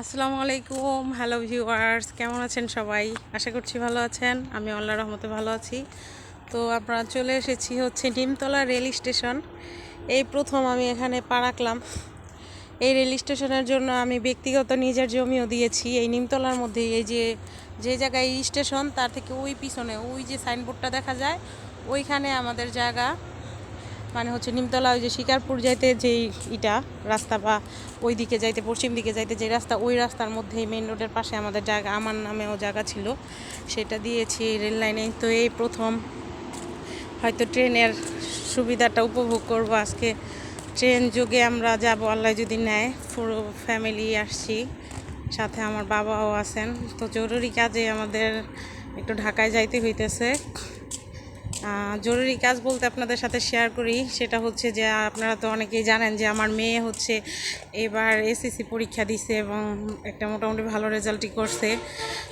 আসসালামু আলাইকুম। Hello viewers কেমন আছেন সবাই? আশা করছি ভালো আছেন। আমি আল্লাহ রহমতে ভালো আছি। তো আপনারা চলে এসেছি হচ্ছে নিমতলা রেল স্টেশন। এই প্রথম আমি এখানে পা রাখলাম। এই রেল স্টেশনের জন্য আমি ব্যক্তিগত নিজের জমিও দিয়েছি। এই নিমতলার মধ্যে এই যে যে জায়গায় স্টেশন, তার থেকে ওই পিছনে ওই যে সাইনবোর্ডটা দেখা যায়, ওইখানে আমাদের জায়গা। মানে হচ্ছে নিমতলা ওই যে শিকারপুর যাইতে যেই ইটা, রাস্তা বা ওই দিকে যাইতে, পশ্চিম দিকে যাইতে যে রাস্তা, ওই রাস্তার মধ্যেই মেইন রোডের পাশে আমাদের জায়গা, আমার নামেও জায়গা ছিল। সেটা দিয়েছি রেল লাইনে তো এই প্রথম হয়তো ট্রেনের সুবিধাটা উপভোগ করব আজকে। ট্রেন যোগে আমরা যাব, আল্লাহ যদি নেয়। পুরো ফ্যামিলি আসছি, সাথে আমার বাবাও আছেন। তো জরুরি কাজে আমাদের একটু ঢাকায় যাইতে হইতেছে। জরুরি কাজ বলতে আপনাদের সাথে শেয়ার করি। সেটা হচ্ছে যে, আপনারা তো অনেকেই জানেন যে, আমার মেয়ে হচ্ছে এবার এসএসসি পরীক্ষা দিছে এবং একটা মোটামুটি ভালো রেজাল্টই করছে।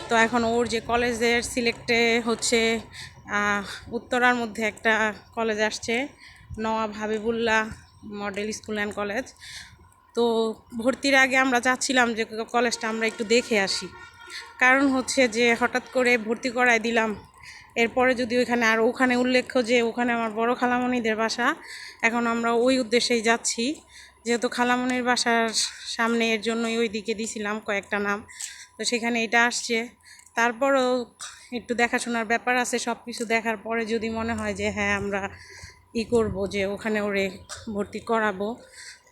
তো এখন ওর যে কলেজের সিলেক্টে হচ্ছে উত্তরার মধ্যে একটা কলেজ আসছে, Nawab Habibullah model school and college তো ভর্তির আগে আমরা চাচ্ছিলাম যে কলেজটা আমরা একটু দেখে আসি। কারণ হচ্ছে যে, হঠাৎ করে ভর্তি করায় দিলাম এরপরে যদি ওইখানে আর ওখানে উল্লেখ্য যে ওখানে আমার বড় খালামণিদের বাসা, এখন আমরা ওই উদ্দেশ্যেই যাচ্ছি। যেহেতু খালামণির বাসার সামনে এর জন্যই ওই দিকে দিছিলাম কয়েকটা নাম, তো সেখানে এটা আসছে। তারপরও একটু দেখাশোনার ব্যাপার আছে সব কিছু দেখার পরে যদি মনে হয় যে হ্যাঁ আমরা ই করব যে ওখানে ওরে ভর্তি করাবো,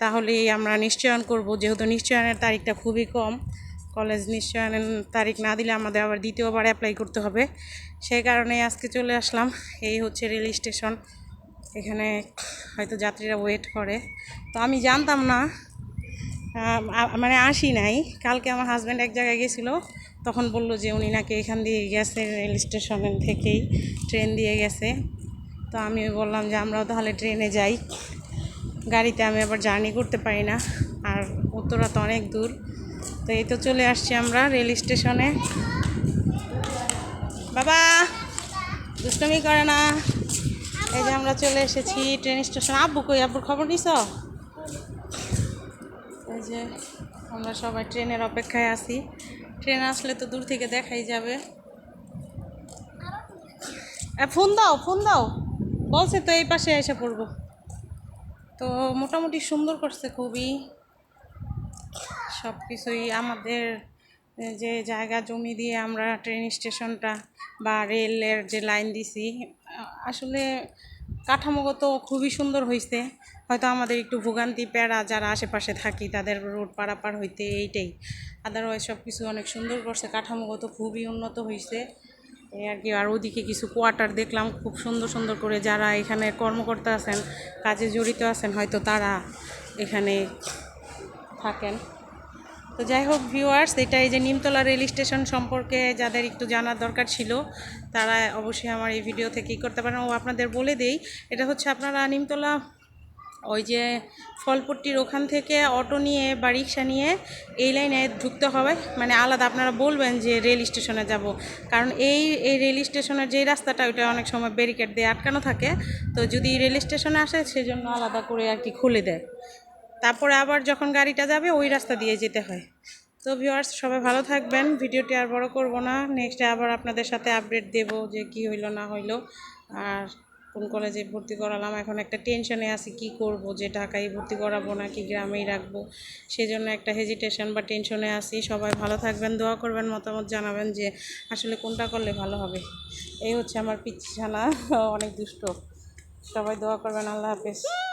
তাহলেই আমরা নিশ্চয়ন করব। যেহেতু নিশ্চয়নের তারিখটা খুবই কম কলেজ নিশ্চয়নের তারিখ না দিলে আমাদের আবার দ্বিতীয়বার অ্যাপ্লাই করতে হবে। সেই কারণে আজকে চলে আসলাম। এই হচ্ছে রেল স্টেশন। এখানে হয়তো যাত্রীরা ওয়েট করে। তো আমি জানতাম না মানে আসি নাই। কালকে আমার হাজব্যান্ড এক জায়গায় গেছিল। তখন বলল যে উনি নাকি এখান দিয়ে গেছে রেল স্টেশন থেকেই, ট্রেন দিয়ে গেছে। তো আমি বললাম যে আমরাও তাহলে ট্রেনে যাই। গাড়িতে আমি আবার জার্নি করতে পারি না। আর উত্তরা তো অনেক দূর। তো এই তো চলে আসছি আমরা রেল স্টেশনে। বাবা, দুষ্টমি করে না। এই যে আমরা চলে এসেছি ট্রেন স্টেশন। আব্বু কই? আব্বুর খবর নিছ? এই যে আমরা সবাই ট্রেনের অপেক্ষায় আছি। ট্রেন আসলে তো দূর থেকে দেখাই যাবে। ফোন দাও ফোন দাও। বলছে তো এই পাশে এসে পড়ব। তো মোটামুটি সুন্দর করছে খুবই। সব কিছুই আমাদের যে জায়গা জমি দিয়ে আমরা ট্রেন স্টেশনটা বা রেলের যে লাইন দিছি, আসলে কাঠামোগত খুবই সুন্দর হয়েছে হয়তো আমাদের একটু ভোগান্তি প্যারা যারা আশেপাশে থাকি, তাদের রোড পারাপার হইতে এইটাই। আদারওয়াইজ সব কিছু অনেক সুন্দর করছে কাঠামোগত খুবই উন্নত হয়েছে আর কি, আর ওদিকে কিছু কোয়ার্টার দেখলাম, খুব সুন্দর সুন্দর করে যারা এখানে কর্মকর্তা আছেন, কাজে জড়িত আছেন, হয়তো তারা এখানে থাকেন। তো যাই হোক ভিউয়ার্স এটা এই যে নিমতলা রেল স্টেশন সম্পর্কে যাদের একটু জানার দরকার ছিল, তারা অবশ্যই আমার এই ভিডিও থেকে করতে পারেন। ও আপনাদের বলে দেই, এটা হচ্ছে আপনারা নিমতলা, ওই যে ফলপট্টির ওখান থেকে অটো নিয়ে বা রিক্সা নিয়ে এই লাইনে ঢুকতে হবে। মানে আলাদা আপনারা বলবেন যে রেল স্টেশনে যাব। কারণ এই এই রেল স্টেশনের যেই রাস্তাটা, ওইটা অনেক সময় ব্যারিকেড দিয়ে আটকানো থাকে। তো যদি রেল স্টেশনে আসে, সেজন্য আলাদা করে আর কি খুলে দেয়। তারপরে আবার যখন গাড়িটা যাবে, ওই রাস্তা দিয়ে যেতে হয়। তো ভিউয়ার্স সবাই ভালো থাকবেন। ভিডিওটি আর বড় করব না। নেক্সটে আবার আপনাদের সাথে আপডেট দেব যে কি হইল, না হইল। আর কোন কলেজে ভর্তি করালাম, এখন একটা টেনশনে আছি, কি করব? যে ঢাকায় ভর্তি করাবো নাকি গ্রামেই রাখব? সেজন্য একটা হেজিটেশন বা টেনশনে আছি। সবাই ভালো থাকবেন, দোয়া করবেন, মতামত জানাবেন যে আসলে কোনটা করলে ভালো হবে। এই হচ্ছে আমার পিচ্ছি ছানা। অনেক দুষ্ট। সবাই দোয়া করবেন। আল্লাহ হাফেজ।